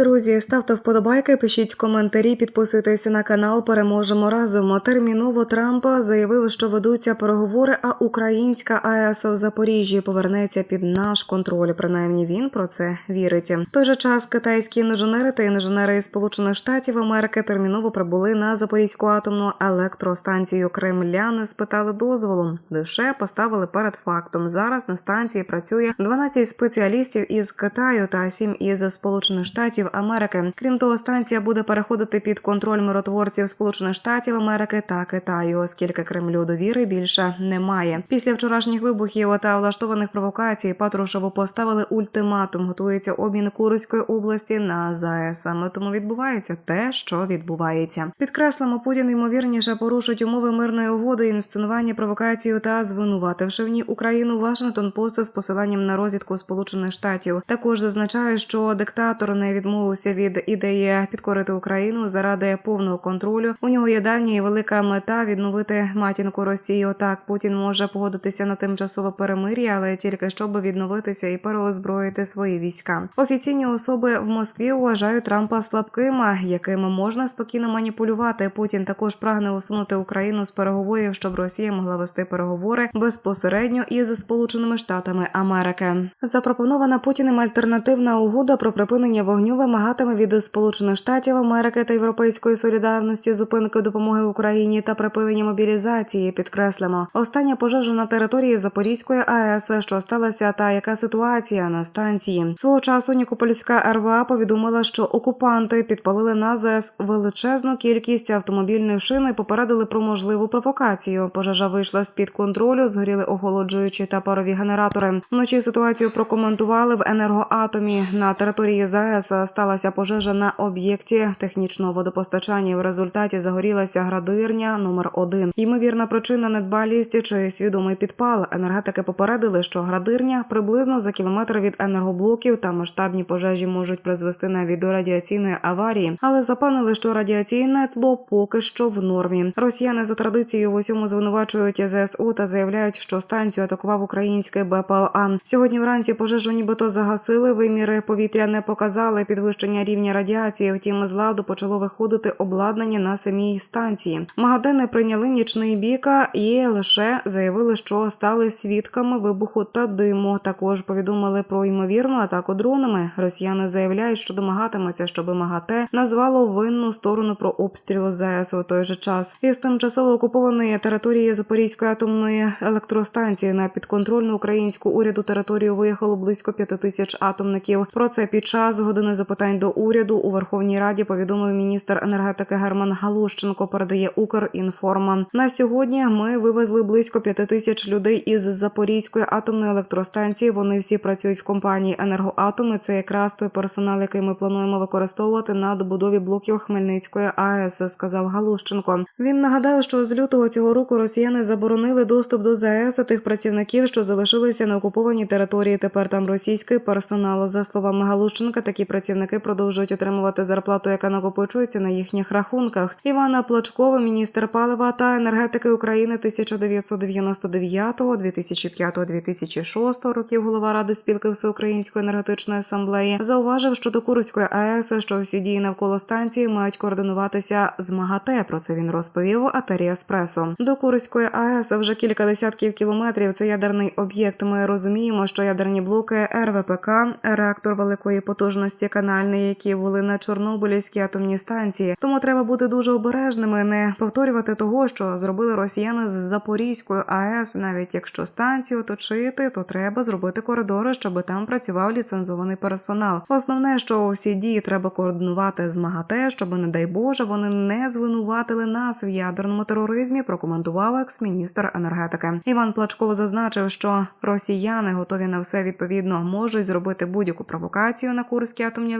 Друзі, ставте вподобайки, пишіть коментарі, підписуйтесь на канал. Переможемо разом. Терміново Трампа заявив, що ведуться переговори, а українська АЕС в Запоріжжі повернеться під наш контроль. Принаймні він про це вірить. В той же час китайські інженери та інженери із Сполучених Штатів Америки терміново прибули на Запорізьку атомну електростанцію. Кремляни спитали дозволу. Лише поставили перед фактом. Зараз на станції працює 12 спеціалістів із Китаю та 7 із Сполучених Штатів Америки. Крім того, станція буде переходити під контроль миротворців Сполучених Штатів Америки та Китаю, оскільки Кремлю довіри більше немає. Після вчорашніх вибухів та влаштованих провокацій Патрушеву поставили ультиматум. Готується обмін Курської області на ЗАЕС. Саме тому відбувається те, що відбувається. Підкреслимо, Путін ймовірніше порушить умови мирної угоди, інсценування провокацію та звинувативши в ній Україну. Вашингтон Пост з посиланням на розвідку Сполучених Штатів також зазначає, що диктатор не відмовився від ідеї підкорити Україну заради повного контролю. У нього є давня і велика мета відновити матінку Росії. Отак Путін може погодитися на тимчасове перемир'я, але тільки щоб відновитися і переозброїти свої війська. Офіційні особи в Москві вважають Трампа слабким, якими можна спокійно маніпулювати. Путін також прагне усунути Україну з переговорів, щоб Росія могла вести переговори безпосередньо із Сполученими Штатами Америки. Запропонована Путіним альтернативна угода про припинення вогню вимагатиме від Сполучених Штатів Америки та Європейської солідарності зупинки допомоги Україні та припинення мобілізації. Підкреслимо остання пожежа на території Запорізької АЕС, що сталася, та яка ситуація на станції свого часу. Нікопольська РВА повідомила, що окупанти підпалили на ЗАЕС величезну кількість автомобільної шини. Попередили про можливу провокацію. Пожежа вийшла з під контролю, згоріли охолоджуючі та парові генератори. Вночі ситуацію прокоментували в енергоатомі на території ЗАЕС. Сталася пожежа на об'єкті технічного водопостачання. В результаті загорілася градирня номер 1 Ймовірна причина недбалість чи свідомий підпал. Енергетики попередили, що градирня приблизно за кілометр від енергоблоків та масштабні пожежі можуть призвести навіть до радіаційної аварії, але запевнили, що радіаційне тло поки що в нормі. Росіяни за традицією в усьому звинувачують ЗСУ та заявляють, що станцію атакував український БПЛА. Сьогодні вранці пожежу нібито загасили. Виміри повітря не показали підвищення рівня радіації. Втім, з ладу почало виходити обладнання на самій станції. Магадини прийняли нічний біка і лише заявили, що стали свідками вибуху та диму. Також повідомили про ймовірну атаку дронами. Росіяни заявляють, що домагатиметься, щоб МАГАТЕ назвало винну сторону про обстріл ЗАЕС у той же час. Із тимчасово окупованої території Запорізької атомної електростанції на підконтрольну українську уряду територію виїхало близько п'яти тисяч атомників. Про це під час години запитань до уряду у Верховній Раді повідомив міністр енергетики Герман Галущенко. Передає Укрінформа. На сьогодні ми вивезли близько п'яти тисяч людей із Запорізької атомної електростанції. Вони всі працюють в компанії енергоатоми. Це якраз той персонал, який ми плануємо використовувати на добудові блоків Хмельницької АЕС, сказав Галущенко. Він нагадав, що з лютого цього року росіяни заборонили доступ до ЗАЕС тих працівників, що залишилися на окупованій території. Тепер там російський персонал. За словами Галущенка, такі працівники продовжують отримувати зарплату, яка накопичується на їхніх рахунках. Івана Плачкова, міністр палива та енергетики України 1999-2005-2006 років, голова ради спілки Всеукраїнської енергетичної асамблеї, зауважив, що до Курської АЕС, що всі дії навколо станції мають координуватися з МАГАТЕ. Про це він розповів Атері Еспресо. До Курської АЕС вже кілька десятків кілометрів. Це ядерний об'єкт. Ми розуміємо, що ядерні блоки РВПК, реактор великої потужності канальний, які були на Чорнобилівській атомній станції. Тому треба бути дуже обережними, не повторювати того, що зробили росіяни з Запорізькою АЕС. Навіть якщо станцію оточити, то треба зробити коридори, щоб там працював ліцензований персонал. Основне, що всі дії треба координувати з МАГАТЕ, щоб, не дай Боже, вони не звинуватили нас в ядерному тероризмі. Прокоментував екс-міністр енергетики. Іван Плачков зазначив, що росіяни готові на все відповідно можуть зробити будь-яку провокацію на Курській атомній